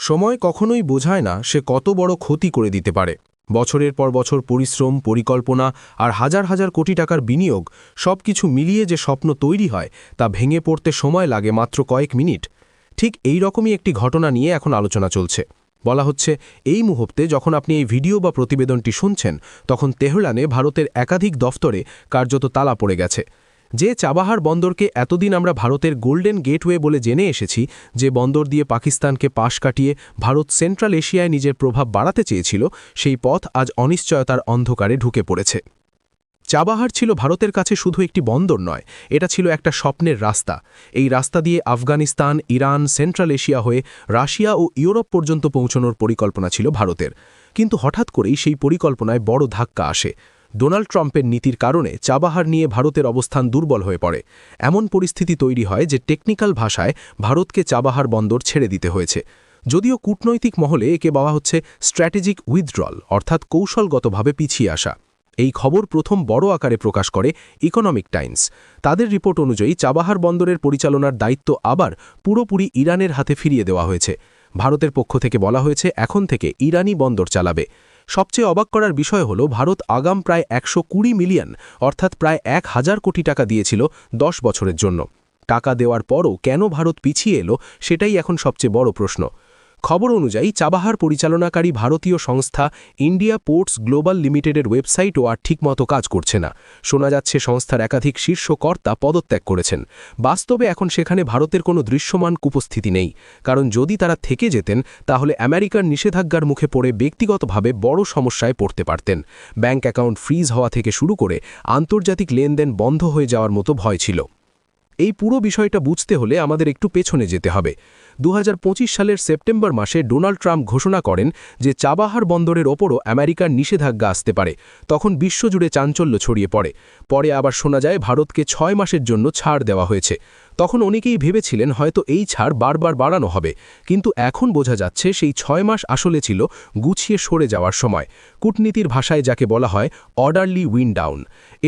সময় কখনোই বোঝায় না সে কত বড় ক্ষতি করে দিতে পারে। বছরের পর বছর পরিশ্রম, পরিকল্পনা আর হাজার হাজার কোটি টাকার বিনিয়োগ সব কিছু মিলিয়ে যে স্বপ্ন তৈরি হয় তা ভেঙে পড়তে সময় লাগে মাত্র কয়েক মিনিট। ঠিক এই রকমই একটি ঘটনা নিয়ে এখন আলোচনা চলছে। বলা হচ্ছে, এই মুহূর্তে যখন আপনি এই ভিডিও বা প্রতিবেদনটি শুনছেন, তখন তেহরানে ভারতের একাধিক দফতরে কার্যত তালা পড়ে গেছে। যে চাবাহার বন্দরকে এতদিন আমরা ভারতের গোল্ডেন গেটওয়ে বলে জেনে এসেছি, যে বন্দর দিয়ে পাকিস্তানকে পাশ কাটিয়ে ভারত সেন্ট্রাল এশিয়ায় নিজের প্রভাব বাড়াতে চেয়েছিল, সেই পথ আজ অনিশ্চয়তার অন্ধকারে ঢুকে পড়েছে। চাবাহার ছিল ভারতের কাছে শুধু একটি বন্দর নয়, এটা ছিল একটা স্বপ্নের রাস্তা। এই রাস্তা দিয়ে আফগানিস্তান, ইরান, সেন্ট্রাল এশিয়া হয়ে রাশিয়া ও ইউরোপ পর্যন্ত পৌঁছানোর পরিকল্পনা ছিল ভারতের। কিন্তু হঠাৎ করেই সেই পরিকল্পনায় বড় ধাক্কা আসে। ডোনাল্ড ট্রাম্পের নীতির কারণে চাবাহার নিয়ে ভারতের অবস্থান দুর্বল হয়ে পড়ে। এমন পরিস্থিতি তৈরি হয় যে টেকনিক্যাল ভাষায় ভারতকে চাবাহার বন্দর ছেড়ে দিতে হয়েছে। যদিও কূটনৈতিক মহলে একে বলা হচ্ছে স্ট্র্যাটেজিক উইথড্রল, অর্থাৎ কৌশলগতভাবে পিছিয়ে আসা। এই খবর প্রথম বড় আকারে প্রকাশ করে ইকোনমিক টাইমস। তাদের রিপোর্ট অনুযায়ী চাবাহার বন্দরের পরিচালনার দায়িত্ব আবার পুরোপুরি ইরানের হাতে ফিরিয়ে দেওয়া হয়েছে। ভারতের পক্ষ থেকে বলা হয়েছে, এখন থেকে ইরানি বন্দর চালাবে। সবচেয়ে অবাক করার বিষয় হল, ভারত আগাম প্রায় একশো কুড়ি মিলিয়ন, অর্থাৎ প্রায় এক হাজার কোটি টাকা দিয়েছিল দশ বছরের জন্য। টাকা দেওয়ার পরও কেন ভারত পিছিয়ে এলো, সেটাই এখন সবচেয়ে বড় প্রশ্ন। খবর অনুযায়ী চাবাহার পরিচালনাকারী ভারতীয় সংস্থা ইন্ডিয়া পোর্টস গ্লোবাল লিমিটেডের ওয়েবসাইটও আর ঠিকমতো কাজ করছে না। শোনা যাচ্ছে সংস্থার একাধিক শীর্ষ কর্তা পদত্যাগ করেছেন। বাস্তবে এখন সেখানে ভারতের কোনো দৃশ্যমান উপস্থিতি নেই। কারণ যদি তারা থেকে যেতেন, তাহলে আমেরিকার নিষেধাজ্ঞার মুখে পড়ে ব্যক্তিগতভাবে বড় সমস্যায় পড়তে পারতেন। ব্যাঙ্ক অ্যাকাউন্ট ফ্রিজ হওয়া থেকে শুরু করে আন্তর্জাতিক লেনদেন বন্ধ হয়ে যাওয়ার মতো ভয় ছিল। এই পুরো বিষয়টা বুঝতে হলে আমাদের একটু পেছনে যেতে হবে। দু হাজার পঁচিশ সালের সেপ্টেম্বর মাসে ডোনাল্ড ট্রাম্প ঘোষণা করেন যে চাবাহার বন্দরের ওপরও আমেরিকার নিষেধাজ্ঞা আসতে পারে। তখন বিশ্বজুড়ে চাঞ্চল্য ছড়িয়ে পড়ে। পরে আবার শোনা যায়, ভারতকে ছয় মাসের জন্য ছাড় দেওয়া হয়েছে। তখন অনেকেই ভেবেছিলেন হয়তো এই ছাড় বারবার বাড়ানো হবে, কিন্তু এখন বোঝা যাচ্ছে সেই ছয় মাস আসলে ছিল গুছিয়ে সরে যাওয়ার সময়। কূটনীতির ভাষায় যাকে বলা হয় অর্ডারলি উইন ডাউন।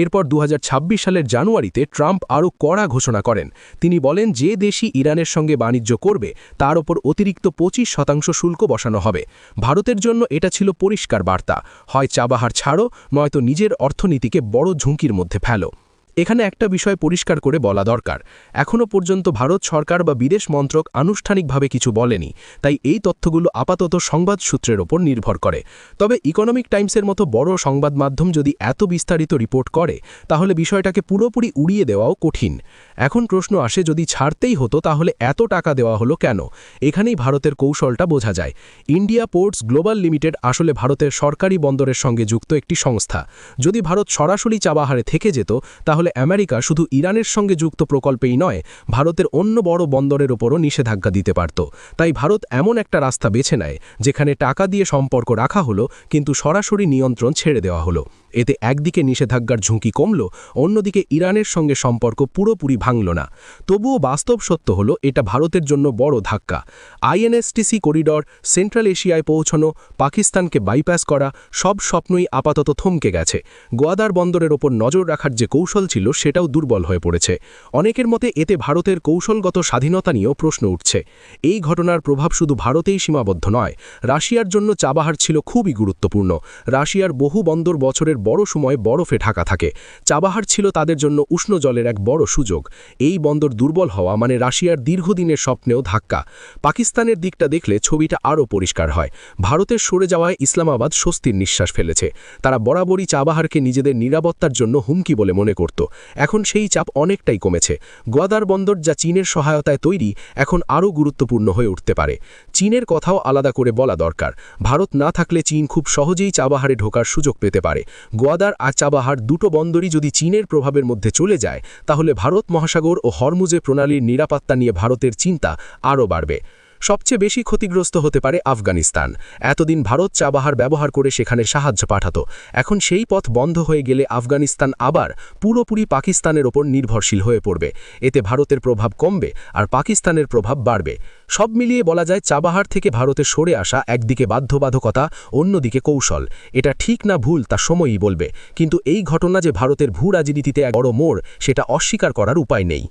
এরপর দু হাজার ছাব্বিশ সালের জানুয়ারিতে ট্রাম্প আরও কড়া ঘোষণা করেন। তিনি বলেন, যে দেশই ইরানের সঙ্গে বাণিজ্য করবে, তার ওপর অতিরিক্ত পঁচিশ শতাংশ শুল্ক বসানো হবে। ভারতের জন্য এটা ছিল পরিষ্কার বার্তা। হয় চাবাহার ছাড়ো, নয়তো নিজের অর্থনীতিকে বড় ঝুঁকির মধ্যে ফেলো। এখানে একটা বিষয় পরিষ্কার করে বলা দরকার। এখনও পর্যন্ত ভারত সরকার বা বিদেশ মন্ত্রক আনুষ্ঠানিকভাবে কিছু বলেনি, তাই এই তথ্যগুলো আপাতত সংবাদ সূত্রের ওপর নির্ভর করে। তবে ইকোনমিক টাইমসের মতো বড় সংবাদ মাধ্যম যদি এত বিস্তারিত রিপোর্ট করে, তাহলে বিষয়টাকে পুরোপুরি উড়িয়ে দেওয়াও কঠিন। এখন প্রশ্ন আসে, যদি ছাড়তেই হতো, তাহলে এত টাকা দেওয়া হলো কেন? এখানেই ভারতের কৌশলটা বোঝা যায়। ইন্ডিয়া পোর্টস গ্লোবাল লিমিটেড আসলে ভারতের সরকারি বন্দরের সঙ্গে যুক্ত একটি সংস্থা। যদি ভারত সরাসরি চাবাহারে থেকে যেত, তাহলে তাহলে আমেরিকা শুধু ইরানের সঙ্গে যুক্ত প্রকল্পেই নয়, ভারতের অন্য বড় বন্দরের ওপরও নিষেধাজ্ঞা দিতে পারত। তাই ভারত এমন একটা রাস্তা বেছে নেয়, যেখানে টাকা দিয়ে সম্পর্ক রাখা হলো, কিন্তু সরাসরি নিয়ন্ত্রণ ছেড়ে দেওয়া হলো। এতে একদিকে নিষেধাজ্ঞার ঝুঁকি কমল, অন্যদিকে ইরানের সঙ্গে সম্পর্ক পুরোপুরি ভাঙল না। তবুও বাস্তব সত্য হল, এটা ভারতের জন্য বড় ধাক্কা। আইএনএসটিসি করিডর, সেন্ট্রাল এশিয়ায় পৌঁছানো, পাকিস্তানকে বাইপাস করা, সব স্বপ্নই আপাতত থমকে গেছে। গোয়াদার বন্দরের ওপর নজর রাখার যে কৌশল ছিল, সেটাও দুর্বল হয়ে পড়েছে। অনেকের মতে এতে ভারতের কৌশলগত স্বাধীনতা নিয়েও প্রশ্ন উঠছে। এই ঘটনার প্রভাব শুধু ভারতেই সীমাবদ্ধ নয়, রাশিয়ার জন্য চাবাহার ছিল খুবই গুরুত্বপূর্ণ। রাশিয়ার বহু বন্দর বছরের বড় সময় বরফে ঢাকা থাকে। চাবাহার ছিল তাদের জন্য উষ্ণ জলের এক বড় সুযোগ। এই বন্দর দুর্বল হওয়া মানে রাশিয়ার দীর্ঘদিনের স্বপ্নেও ধাক্কা। পাকিস্তানের দিকটা দেখলে ছবিটা আরও পরিষ্কার হয়। ভারতের সরে যাওয়ায় ইসলামাবাদ স্বস্তির নিঃশ্বাস ফেলেছে। তারা বরাবরই চাবাহারকে নিজেদের নিরাপত্তার জন্য হুমকি বলে মনে করত। এখন সেই চাপ অনেকটাই কমেছে। গোয়াদার বন্দর যা চীনের সহায়তায় তৈরি, এখন আরও গুরুত্বপূর্ণ হয়ে উঠতে পারে। চীনের কথাও আলাদা করে বলা দরকার। ভারত না থাকলে চীন খুব সহজেই চাবাহারে ঢোকার সুযোগ পেতে পারে। গোয়াদার আর চাবাহার দুটো বন্দরই যদি চীনের প্রভাবের মধ্যে চলে যায়, তাহলে ভারত মহাসাগর ও হরমুজে প্রণালীর নিরাপত্তা নিয়ে ভারতের চিন্তা আরও বাড়বে। সবচেয়ে বেশি ক্ষতিগ্রস্ত হতে পারে আফগানিস্তান। এতদিন ভারত চাবাহার ব্যবহার করে সেখানে সাহায্য পাঠাত। এখন সেই পথ বন্ধ হয়ে গেলে আফগানিস্তান আবার পুরোপুরি পাকিস্তানের ওপর নির্ভরশীল হয়ে পড়বে। এতে ভারতের প্রভাব কমবে আর পাকিস্তানের প্রভাব বাড়বে। সব মিলিয়ে বলা যায় চাবাহার থেকে ভারতে সরে আসা একদিকে বাধ্যবাধকতা, অন্যদিকে কৌশল। এটা ঠিক না ভুল তা সময়ই বলবে। কিন্তু এই ঘটনা যে ভারতের ভূ রাজনীতিতে এক বড় মোড়, সেটা অস্বীকার করার উপায় নেই।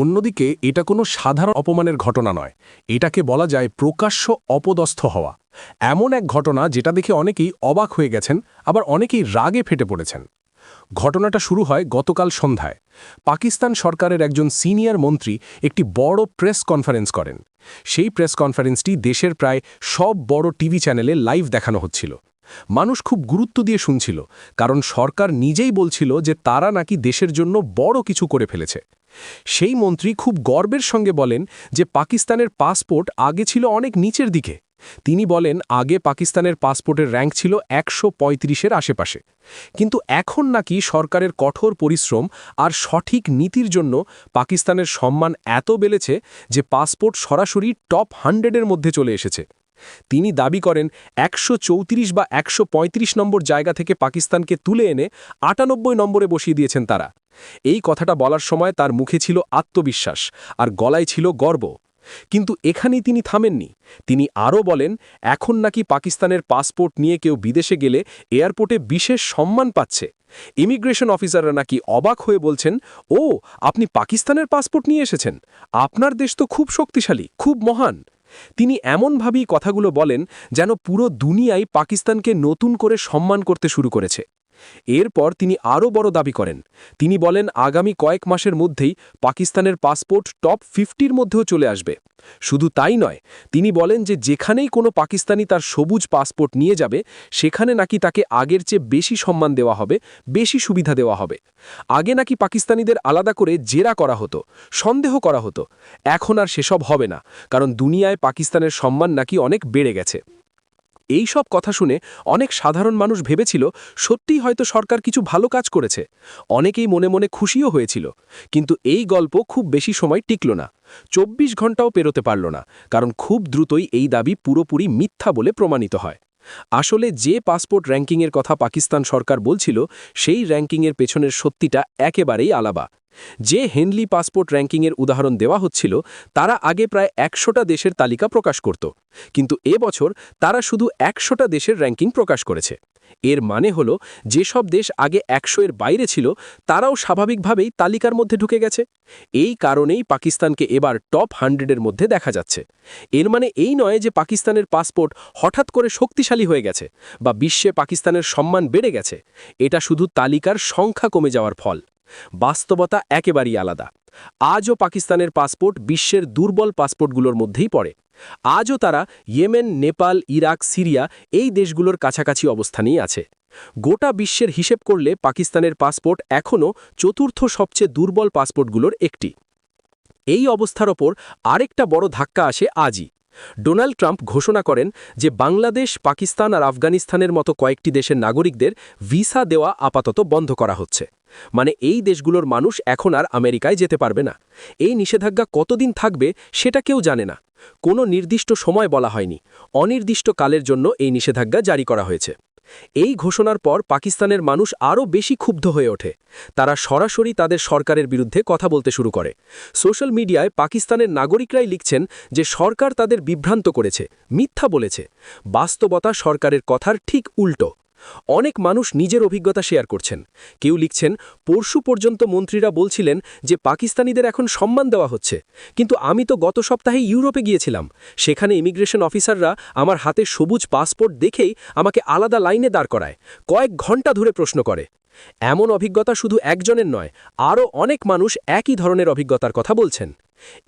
অন্যদিকে, এটা কোনো সাধারণ অপমানের ঘটনা নয়। এটাকে বলা যায় প্রকাশ্য অপদস্থ হওয়া। এমন এক ঘটনা যেটা দেখে অনেকেই অবাক হয়ে গেছেন, আবার অনেকেই রাগে ফেটে পড়েছেন। ঘটনাটা শুরু হয় গতকাল সন্ধ্যায়। পাকিস্তান সরকারের একজন সিনিয়র মন্ত্রী একটি বড় প্রেস কনফারেন্স করেন। সেই প্রেস কনফারেন্সটি দেশের প্রায় সব বড় টিভি চ্যানেলে লাইভ দেখানো হচ্ছিল। মানুষ খুব গুরুত্ব দিয়ে শুনছিল, কারণ সরকার নিজেই বলছিল যে তারা নাকি দেশের জন্য বড় কিছু করে ফেলেছে। সেই মন্ত্রী খুব গর্বের সঙ্গে বলেন যে পাকিস্তানের পাসপোর্ট আগে ছিল অনেক নিচের দিকে। তিনি বলেন, আগে পাকিস্তানের পাসপোর্টের র্যাঙ্ক ছিল একশো পঁয়ত্রিশের আশেপাশে। কিন্তু এখন নাকি সরকারের কঠোর পরিশ্রম আর সঠিক নীতির জন্য পাকিস্তানের সম্মান এত বেড়েছে যে পাসপোর্ট সরাসরি টপ হান্ড্রেডের মধ্যে চলে এসেছে। তিনি দাবি করেন একশো চৌত্রিশ বা একশো পঁয়ত্রিশ নম্বর জায়গা থেকে পাকিস্তানকে তুলে এনে আটানব্বই নম্বরে বসিয়ে দিয়েছেন তারা। এই কথাটা বলার সময় তার মুখে ছিল আত্মবিশ্বাস আর গলায় ছিল গর্ব। কিন্তু এখানেই তিনি থামেননি। তিনি আরও বলেন, এখন নাকি পাকিস্তানের পাসপোর্ট নিয়ে কেউ বিদেশে গেলে এয়ারপোর্টে বিশেষ সম্মান পাচ্ছে। ইমিগ্রেশন অফিসাররা নাকি অবাক হয়ে বলছেন, ও, আপনি পাকিস্তানের পাসপোর্ট নিয়ে এসেছেন। আপনার দেশ তো খুব শক্তিশালী, খুব মহান। তিনি এমনভাবেই কথাগুলো বলেন যেন পুরো দুনিয়ায় পাকিস্তানকে নতুন করে সম্মান করতে শুরু করেছে। এরপর তিনি আরও বড় দাবি করেন। তিনি বলেন, আগামী কয়েক মাসের মধ্যেই পাকিস্তানের পাসপোর্ট টপ ফিফটির মধ্যেও চলে আসবে। শুধু তাই নয়, তিনি বলেন যে যেখানেই কোনো পাকিস্তানি তার সবুজ পাসপোর্ট নিয়ে যাবে, সেখানে নাকি তাকে আগের চেয়ে বেশি সম্মান দেওয়া হবে, বেশি সুবিধা দেওয়া হবে। আগে নাকি পাকিস্তানিদের আলাদা করে জেরা করা হতো, সন্দেহ করা হতো। এখন আর সেসব হবে না, কারণ দুনিয়ায় পাকিস্তানের সম্মান নাকি অনেক বেড়ে গেছে। এই সব কথা শুনে অনেক সাধারণ মানুষ ভেবেছিল সত্যিই হয়তো সরকার কিছু ভালো কাজ করেছে। অনেকেই মনে মনে খুশিও হয়েছিল। কিন্তু এই গল্প খুব বেশি সময় টিকল না। চব্বিশ ঘন্টাও পেরোতে পারল না, কারণ খুব দ্রুতই এই দাবি পুরোপুরি মিথ্যা বলে প্রমাণিত হয়। আসলে যে পাসপোর্ট র্যাঙ্কিংয়ের কথা পাকিস্তান সরকার বলছিল, সেই র্যাঙ্কিংয়ের পেছনের সত্যিটা একেবারেই আলাবা যে হেনলি পাসপোর্ট র্যাঙ্কিংয়ের উদাহরণ দেওয়া হচ্ছিল, তারা আগে প্রায় একশোটা দেশের তালিকা প্রকাশ করত। কিন্তু এবছর বছর তারা শুধু একশোটা দেশের র্যাঙ্কিং প্রকাশ করেছে। এর মানে হল, যেসব দেশ আগে একশো এর বাইরে ছিল, তারাও স্বাভাবিকভাবেই তালিকার মধ্যে ঢুকে গেছে। এই কারণেই পাকিস্তানকে এবার টপ হান্ড্রেডের মধ্যে দেখা যাচ্ছে। এর মানে এই নয় যে পাকিস্তানের পাসপোর্ট হঠাৎ করে শক্তিশালী হয়ে গেছে বা বিশ্বে পাকিস্তানের সম্মান বেড়ে গেছে। এটা শুধু তালিকার সংখ্যা কমে যাওয়ার ফল। বাস্তবতা একেবারেই আলাদা। আজও পাকিস্তানের পাসপোর্ট বিশ্বের দুর্বল পাসপোর্টগুলোর মধ্যেই পড়ে। আজও তারা ইয়েমেন, নেপাল, ইরাক, সিরিয়া এই দেশগুলোর কাছাকাছি অবস্থানেই আছে। গোটা বিশ্বের হিসেব করলে পাকিস্তানের পাসপোর্ট এখনও চতুর্থ সবচেয়ে দুর্বল পাসপোর্টগুলোর একটি। এই অবস্থার ওপর আরেকটা বড় ধাক্কা আসে আজই। ডোনাল্ড ট্রাম্প ঘোষণা করেন যে বাংলাদেশ, পাকিস্তান আর আফগানিস্তানের মতো কয়েকটি দেশের নাগরিকদের ভিসা দেওয়া আপাতত বন্ধ করা হচ্ছে। মানে এই দেশগুলোর মানুষ এখন আর আমেরিকায় যেতে পারবে না। এই নিষেধাজ্ঞা কতদিন থাকবে সেটা কেউ জানে না। কোনো নির্দিষ্ট সময় বলা হয়নি। অনির্দিষ্ট কালের জন্য এই নিষেধাজ্ঞা জারি করা হয়েছে। এই ঘোষণার পর পাকিস্তানের মানুষ আরও বেশি ক্ষুব্ধ হয়ে ওঠে। তারা সরাসরি তাদের সরকারের বিরুদ্ধে কথা বলতে শুরু করে। সোশ্যাল মিডিয়ায় পাকিস্তানের নাগরিকরাই লিখছেন যে সরকার তাদের বিভ্রান্ত করেছে, মিথ্যা বলেছে। বাস্তবতা সরকারের কথার ঠিক উল্টো। অনেক মানুষ নিজের অভিজ্ঞতা শেয়ার করছেন। কেউ লিখছেন, পরশু পর্যন্ত মন্ত্রীরা বলছিলেন যে পাকিস্তানিদের এখন সম্মান দেওয়া হচ্ছে। কিন্তু আমি তো গত সপ্তাহে ইউরোপে গিয়েছিলাম। সেখানে ইমিগ্রেশন অফিসাররা আমার হাতে সবুজ পাসপোর্ট দেখেই আমাকে আলাদা লাইনে দাঁড় করায়। কয়েক ঘণ্টা ধরে প্রশ্ন করে। এমন অভিজ্ঞতা শুধু একজনের নয়, আরও অনেক মানুষ একই ধরনের অভিজ্ঞতার কথা বলছেন।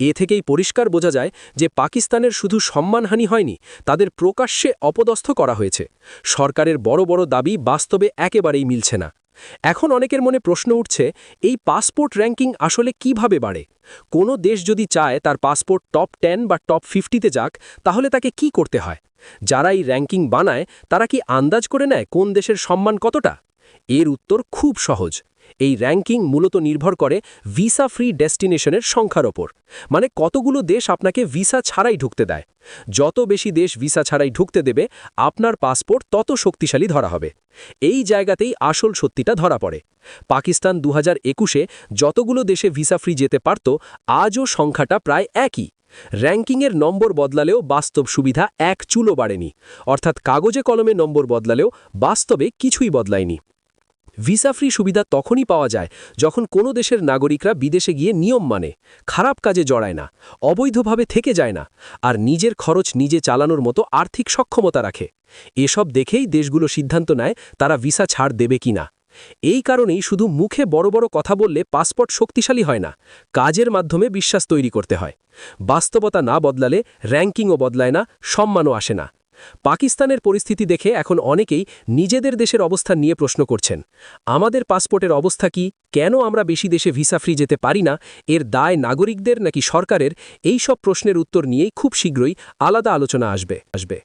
এ থেকেই পরিষ্কার বোঝা যায় যে পাকিস্তানের শুধু সম্মানহানি হয়নি, তাদের প্রকাশ্যে অপদস্থ করা হয়েছে। সরকারের বড় বড় দাবি বাস্তবে একেবারেই মিলছে না। এখন অনেকের মনে প্রশ্ন উঠছে, এই পাসপোর্ট র্যাঙ্কিং আসলে কীভাবে বাড়ে? কোনো দেশ যদি চায় তার পাসপোর্ট টপ টেন বা টপ ফিফটিতে যাক, তাহলে তাকে কি করতে হয়? যারা এই র্যাঙ্কিং বানায়, তারা কি আন্দাজ করে নেয় কোন দেশের সম্মান কতটা? এর উত্তর খুব সহজ। এই র্যাঙ্কিং মূলত নির্ভর করে ভিসা ফ্রি ডেস্টিনেশনের সংখ্যার ওপর। মানে কতগুলো দেশ আপনাকে ভিসা ছাড়াই ঢুকতে দেয়। যত বেশি দেশ ভিসা ছাড়াই ঢুকতে দেবে, আপনার পাসপোর্ট তত শক্তিশালী ধরা হবে। এই জায়গাতেই আসল সত্যিটা ধরা পড়ে। পাকিস্তান দু হাজার একুশে যতগুলো দেশে ভিসা ফ্রি যেতে পারত, আজও সংখ্যাটা প্রায় একই। র্যাঙ্কিংয়ের নম্বর বদলালেও বাস্তব সুবিধা এক চুলো বাড়েনি। অর্থাৎ কাগজে কলমে নম্বর বদলালেও বাস্তবে কিছুই বদলায়নি। ভিসা ফ্রি সুবিধা তখনই পাওয়া যায় যখন কোনো দেশের নাগরিকরা বিদেশে গিয়ে নিয়ম মানে খারাপ কাজে জড়ায় না, অবৈধভাবে থেকে যায় না, আর নিজের খরচ নিজে চালানোর মতো আর্থিক সক্ষমতা রাখে। এসব দেখেই দেশগুলো সিদ্ধান্ত নেয় তারা ভিসা ছাড় দেবে কিনা এই কারণেই শুধু মুখে বড় বড় কথা বললে পাসপোর্ট শক্তিশালী হয় না, কাজের মাধ্যমে বিশ্বাস তৈরি করতে হয়। বাস্তবতা না বদলালে র্যাঙ্কিংও বদলায় না, সম্মানও আসে না। পাকিস্তানের পরিস্থিতি দেখে এখন অনেকেই নিজেদের দেশের অবস্থান নিয়ে প্রশ্ন করছেন। আমাদের পাসপোর্টের অবস্থা কি? কেন আমরা বেশি দেশে ভিসা ফ্রি যেতে পারি না? এর দায় নাগরিকদের নাকি সরকারের? এই সব প্রশ্নের উত্তর নিয়েই খুব শীঘ্রই আলাদা আলোচনা আসবে। আসবে।